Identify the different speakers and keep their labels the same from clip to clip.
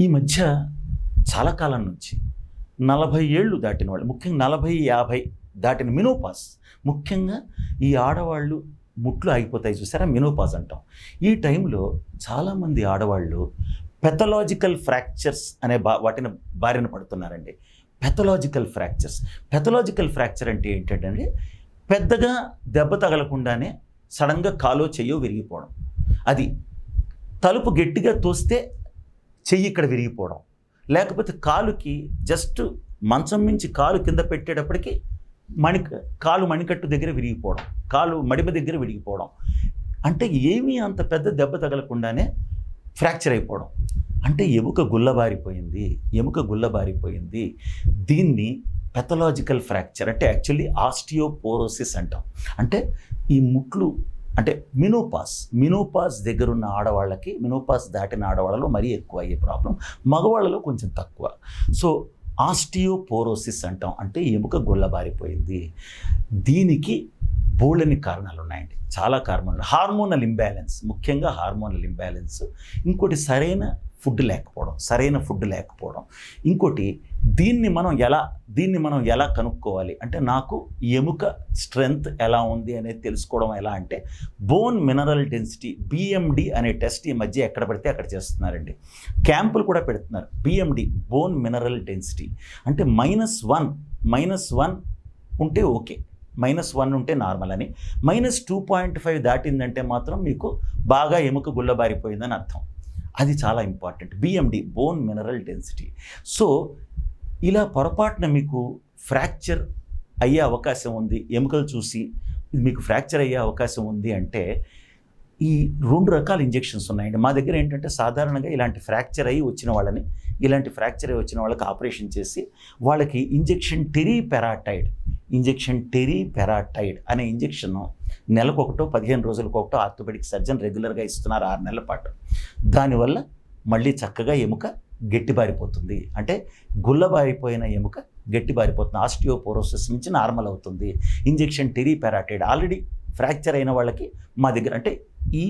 Speaker 1: ఈ మధ్య చాలా కాలం నుంచి నలభై ఏళ్ళు దాటిన వాళ్ళు ముఖ్యంగా నలభై యాభై దాటిన మినోపాస్ ముఖ్యంగా ఈ ఆడవాళ్ళు ముట్లు ఆగిపోతాయి చూసారా? మినోపాస్ అంటాం. ఈ టైంలో చాలామంది ఆడవాళ్ళు పెథలాజికల్ ఫ్రాక్చర్స్ అనే బా వాటిని బారిన పడుతున్నారండి. పెథలాజికల్ ఫ్రాక్చర్స్ పెథలాజికల్ ఫ్రాక్చర్ అంటే ఏంటంటే పెద్దగా దెబ్బ తగలకుండానే సడన్గా కాలో చెయ్యో విరిగిపోవడం. అది తలుపు గట్టిగా తోస్తే చెయ్యి ఇక్కడ విరిగిపోవడం. లేకపోతే కాలుకి జస్ట్ మంచం మించి కాలు కింద పెట్టేటప్పటికి మణి కాలు మణికట్టు దగ్గర విరిగిపోవడం కాలు మడిమ దగ్గర విరిగిపోవడం. అంటే ఏమీ అంత పెద్ద దెబ్బ తగలకుండానే ఫ్రాక్చర్ అయిపోవడం. అంటే ఎముక గుల్లబారిపోయింది ఎముక గుల్లబారిపోయింది. దీన్ని పెథలాజికల్ ఫ్రాక్చర్ అంటే యాక్చువల్లీ ఆస్టియోపోరోసిస్ అంటాం. అంటే ఈ ముట్లు అంటే మినోపాస్ మినోపాస్ దగ్గరున్న ఆడవాళ్ళకి మినోపాస్ దాటిన ఆడవాళ్ళలో మరీ ఎక్కువ అయ్యే ప్రాబ్లం. మగవాళ్ళలో కొంచెం తక్కువ. సో ఆస్టియోపోరోసిస్ అంటాం. అంటే ఎముక గుల్లబారిపోయింది దీనికి బోళ్ళని కారణాలు ఉన్నాయండి చాలా కారణాలు. హార్మోనల్ ఇంబ్యాలెన్స్ ముఖ్యంగా హార్మోనల్ ఇంబ్యాలెన్స్. ఇంకోటి సరైన ఫుడ్ లేకపోవడం సరైన ఫుడ్ లేకపోవడం. ఇంకోటి దీన్ని మనం ఎలా దీన్ని మనం ఎలా కనుక్కోవాలి అంటే నాకు ఎముక స్ట్రెంగ్త్ ఎలా ఉంది అనేది తెలుసుకోవడం ఎలా అంటే బోన్ మినరల్ డెన్సిటీ బిఎండి అనే టెస్ట్ ఈ మధ్య ఎక్కడ పడితే అక్కడ చేస్తున్నారండి. క్యాంపులు కూడా పెడుతున్నారు బిఎండి బోన్ మినరల్ డెన్సిటీ. అంటే మైనస్ వన్ మైనస్ వన్ ఉంటే ఓకే మైనస్ వన్ ఉంటే నార్మల్ అని. మైనస్ టూ పాయింట్ ఫైవ్ దాటిందంటే మాత్రం మీకు బాగా ఎముక గుల్లబారిపోయిందని అర్థం. అది చాలా important BMD bone mineral density so ఇలా పొరపాటున మీకు ఫ్రాక్చర్ అయ్యే అవకాశం ఉంది. ఎముకలు చూసి మీకు ఫ్రాక్చర్ అయ్యే అవకాశం ఉంది అంటే ఈ రెండు రకాల ఇంజెక్షన్స్ ఉన్నాయండి. మా దగ్గర ఏంటంటే సాధారణంగా ఇలాంటి ఫ్రాక్చర్ అయ్యి వచ్చిన వాళ్ళని ఇలాంటి ఫ్రాక్చర్ అయ్యి వచ్చిన వాళ్ళకి ఆపరేషన్ చేసి వాళ్ళకి injection teriparatide injection teriparatide అనే ఇంజెక్షన్ నెలకొకటో పదిహేను రోజులకు ఒకటో ఆర్థోపెడిక్ సర్జన్ రెగ్యులర్గా ఇస్తున్నారు ఆరు నెలల పాటు. దానివల్ల మళ్ళీ చక్కగా ఎముక గట్టిబారిపోతుంది. అంటే గుల్లబారిపోయిన ఎముక గట్టిబారిపోతుంది. ఆస్టియోపోరోసిస్ నుంచి నార్మల్ అవుతుంది. Injection teriparatide already fracture అయిన వాళ్ళకి మా దగ్గర అంటే ఈ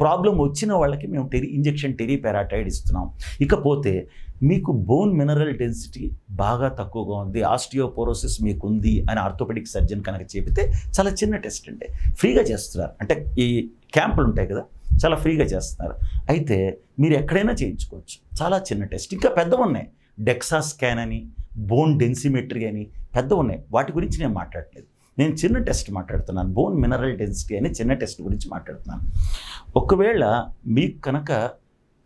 Speaker 1: ప్రాబ్లం వచ్చిన వాళ్ళకి మేము టెరీ ఇంజెక్షన్ టెరీ పెరాటైడ్ ఇస్తున్నాం. ఇకపోతే మీకు బోన్ మినరల్ డెన్సిటీ బాగా తక్కువగా ఉంది ఆస్టియోపోరోసిస్ మీకు ఉంది అని ఆర్థోపెడిక్ సర్జన్ కనుక చెబితే చాలా చిన్న టెస్ట్ అండి. ఫ్రీగా చేస్తున్నారు. అంటే ఈ క్యాంపులు ఉంటాయి కదా చాలా ఫ్రీగా చేస్తున్నారు. అయితే మీరు ఎక్కడైనా చేయించుకోవచ్చు. చాలా చిన్న టెస్ట్. ఇంకా పెద్దవి ఉన్నాయి డెక్సా స్కాన్ అని బోన్ డెన్సిమెట్రీ అని పెద్ద ఉన్నాయి వాటి గురించి నేను మాట్లాడలేదు. నేను చిన్న టెస్ట్ మాట్లాడుతున్నాను. బోన్ మినరల్ డెన్సిటీ అనే చిన్న టెస్ట్ గురించి మాట్లాడుతున్నాను. ఒకవేళ మీకు కనుక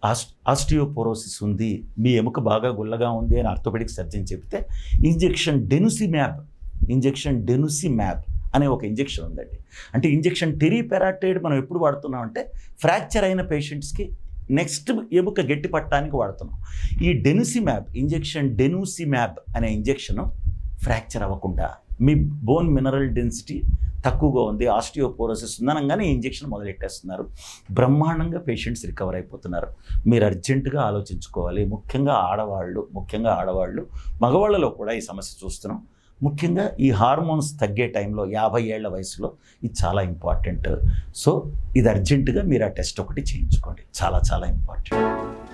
Speaker 1: ఆస్ట్ ఆస్టియోపోరోసిస్ ఉంది మీ ఎముక బాగా గుల్లగా ఉంది అని ఆర్థోపెడిక్ సర్జన్ చెప్తే injection denosumab injection denosumab అనే ఒక ఇంజెక్షన్ ఉందండి. అంటే ఇంజెక్షన్ టెరీపెరాటైడ్ మనం ఎప్పుడు వాడుతున్నాం అంటే ఫ్రాక్చర్ అయిన పేషెంట్స్కి నెక్స్ట్ ఎముక గట్టి పట్టడానికి వాడుతున్నాం. ఈ డెనుసిమ్యాబ్ ఇంజెక్షన్ డెనుసి మ్యాప్ అనే ఇంజెక్షన్ ఫ్రాక్చర్ అవ్వకుండా మీ బోన్ మినరల్ డెన్సిటీ తక్కువగా ఉంది ఆస్టియోపోరోసిస్ ఉందనగానే ఇంజెక్షన్ మొదలెట్టేస్తున్నారు. బ్రహ్మాండంగా పేషెంట్స్ రికవర్ అయిపోతున్నారు. మీరు అర్జెంటుగా ఆలోచించుకోవాలి. ముఖ్యంగా ఆడవాళ్ళు ముఖ్యంగా ఆడవాళ్ళు మగవాళ్ళలో కూడా ఈ సమస్య చూస్తున్నాం. ముఖ్యంగా ఈ హార్మోన్స్ తగ్గే టైంలో యాభై ఏళ్ళ వయసులో ఇది చాలా ఇంపార్టెంట్ సో ఇది అర్జెంటుగా మీరు ఆ టెస్ట్ ఒకటి చేయించుకోండి. చాలా చాలా ఇంపార్టెంట్